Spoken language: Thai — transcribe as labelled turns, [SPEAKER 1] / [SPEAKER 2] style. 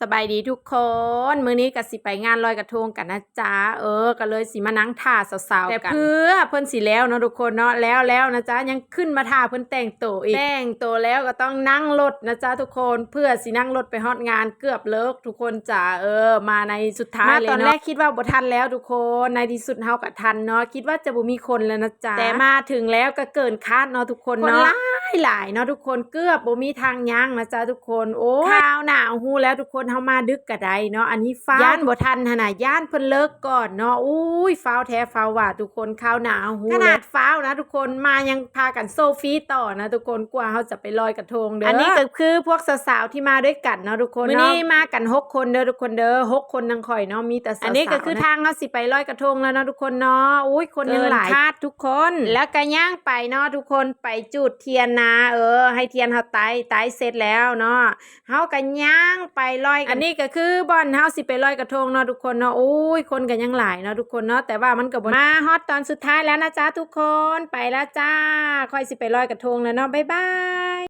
[SPEAKER 1] สบายดีทุกคน มื้อนี้ก็สิไปงานลอยกระทงกันนะจ๊ะ เออ ก็เลยสิมานั่งท่าสาวๆกันแต่เพื่อเพิ่นสิแล้วเนาะทุกคนเนาะแล้วแล้วนะจ๊ะยังขึ้นมาท่าเพิ่นแต่งตัวอีกแต่งตัวแล้วก็ต้องนั่งรถนะจ๊ะทุกคนเพื่อสินั่งรถไปฮอดงานเกือบเลิกทุกคนจ้ะเออ มาในสุดท้ายเลยเนาะตอนแรกคิดว่าบ่ทันแล้วทุกคนในที่สุดเฮาก็ทันเนาะคิดว่าจะบ่มีคนแล้วนะจ๊ะแต่มาถึงแล้วก็เกินคาดเนาะทุกคนเนาะ หลายเนาะทุกคนเกือบบ่มีทางย่างนะจ๊ะทุกคนโอ้ข้าวหนาวฮู้แล้วทุกคนเฮามาดึกกะไดเนาะอันนี้ฟ้าย่านบ่ทันหั่นน่ะย่านเพิ่นเลิกก่อนเนาะอุ้ยฟ้าวแท้ฟ้าวหว่าทุกคนข้าวหนาวฮู้ขนาดฟ้าวนะทุกคนมายังพากันโซฟีต่อนะทุกคนกว่าเฮาจะไปลอยกระทงเด้ออันนี้ก็คือพวกสาวๆที่มาด้วยกันเนาะทุกคนมื้อนี้มากันหกคนเด้อทุกคนเด้อหกคนนังข่อยเนาะมีแต่สาวๆอันนี้ก็คือทางเฮาสิไปลอยกระทงแล้วเนาะทุกคนเนาะอุ้ยคนยังหลายคาดทุกคน แล้วก็ย่างไปเนาะทุกคนไปจุดเทียนนะเออ ให้เทียนเฮาไต้ไต้เสร็จแล้วเนาะเฮาก็ย่างไปลอยกันอันนี้ก็คือบ่อนเฮาสิไปลอยกระทงเนาะทุกคนเนาะอุ้ยคนก็ยังหลายเนาะทุกคนเนาะแต่ว่ามันก็บ่มาฮอตตอนสุดท้ายแล้วนะจ๊ะทุกคนไปแล้วจ้าค่อยสิไปลอยกระทงแล้วเนาะบ๊ายบาย